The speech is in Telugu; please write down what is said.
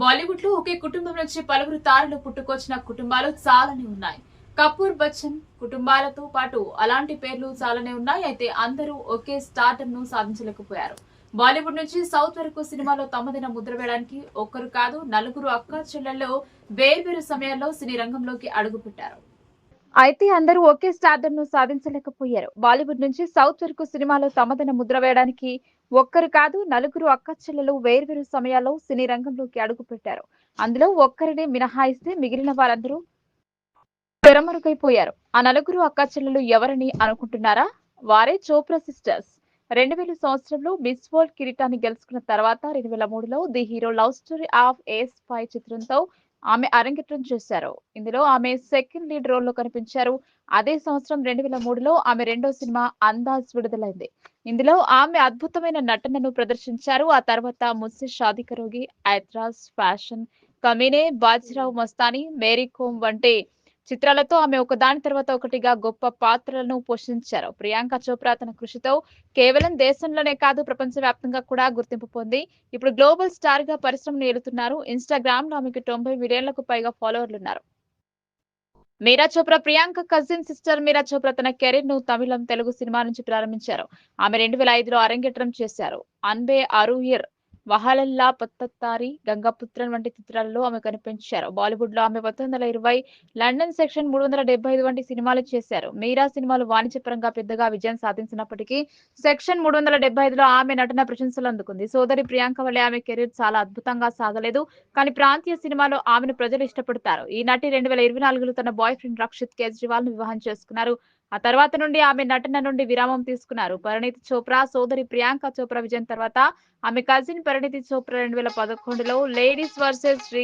బాలీవుడ్లో ఒకే కుటుంబం నుంచి పలువురు తారలు పుట్టుకొచ్చిన కుటుంబాలు చాలానే ఉన్నాయి. కపూర్ బచ్చన్ కుటుంబాలతో పాటు అలాంటి పేర్లు చాలానే ఉన్నాయి. అయితే అందరూ ఒకే స్టార్టమ్ను సాధించలేకపోయారు. బాలీవుడ్ నుంచి సౌత్ వరకు సినిమాలో తమదైన ముద్ర వేయడానికి ఒక్కరు కాదు నలుగురు అక్క చెల్లెల్లో వేర్వేరు సమయాల్లో సినీ రంగంలోకి అడుగుపెట్టారు అయితే అందరూ ఒకే స్టార్డమ్ను సాధించలేకపోయారు. బాలీవుడ్ నుంచి సౌత్ వరకు సినిమాలో తమదైన ముద్ర వేయడానికి ఒక్కరు కాదు నలుగురు అక్కచెల్లెలు వేర్వేరు సమయాల్లో సినీ రంగంలోకి అడుగుపెట్టారు అందులో ఒక్కరిని మినహాయిస్తే మిగిలిన వారందరూ తెరమరుగైపోయారు. ఆ నలుగురు అక్కచెల్లెలు ఎవరని అనుకుంటున్నారా? వారే చోప్రా సిస్టర్స్. రెండు వేల సంవత్సరంలో మిస్ వరల్డ్ కిరీటాన్ని గెలుచుకున్న తర్వాత రెండు వేల మూడులో the hero love story of a spy చిత్రంతో ఆమె అరంగేట్రం చేశారు. ఇందులో ఆమె సెకండ్ లీడ్ రోల్లో కనిపించారు. అదే సంవత్సరం రెండు వేల మూడులో ఆమె రెండో సినిమా అందాజ్ విడుదలైంది. ఇందులో ఆమె అద్భుతమైన నటనను ప్రదర్శించారు. ఆ తర్వాత ముస్సి షాదిక రోగి ఐత్రాజ్ ఫ్యాషన్ కమీనే బాజీరావు మస్తానీ మేరీ కోమ్ వంటి చిత్రాలతో ఆమె ఒకదాని తర్వాత ఒకటిగా గొప్ప పాత్రలను పోషించారు. ప్రియాంక చోప్రా తన కృషితో కేవలం దేశంలోనే కాదు ప్రపంచవ్యాప్తంగా కూడా గుర్తింపు పొంది ఇప్పుడు గ్లోబల్ స్టార్గా పరిశ్రమను ఏలుతున్నారు. ఇన్స్టాగ్రామ్లో ఆమెకు తొంభై మిలియన్లకు పైగా ఫాలోవర్లు ఉన్నారు. మీరా చోప్రా ప్రియాంక కజిన్ సిస్టర్ మీరా చోప్రా తన కెరీర్ను తమిళం తెలుగు సినిమా నుంచి ప్రారంభించారు. ఆమె రెండు వేల ఐదులో అరంగేట్రం చేశారు. అన్బే అరుయిర్ వహలల్లా పత్తత్తారి గంగాపుత్రన్ వంటి చిత్రాలలో ఆమె కనిపించారు. బాలీవుడ్లో ఆమె పంతొమ్మిది వందల ఇరవై లండన్ సెక్షన్ మూడు వందల డెబ్బై ఐదు వంటి సినిమాలు చేశారు. మీరా సినిమాలు వాణిజ్యపరంగా పెద్దగా విజయం సాధించినప్పటికీ సెక్షన్ మూడు వందల డెబ్బై ఐదులో ఆమె నటన ప్రశంసలు అందుకుంది. సోదరి ప్రియాంక వల్లే ఆమె కెరీర్ చాలా అద్భుతంగా సాగలేదు. కానీ ప్రాంతీయ సినిమాలో ఆమెను ప్రజలు ఇష్టపడతారు. ఈ నటి రెండు వేల ఇరవై నాలుగులో తన బాయ్ ఫ్రెండ్ రక్షిత్ కేజ్రీవాల్ను వివాహం చేసుకున్నారు. ఆ తర్వాత నుండి ఆమె నటన నుండి విరామం తీసుకున్నారు. పరిణితి చోప్రా సోదరి ప్రియాంక చోప్రా విజయం తర్వాత ఆమె కజిన్ పరిణితి చోప్రా రెండు వేల పదకొండులో లేడీస్ వర్సెస్ శ్రీ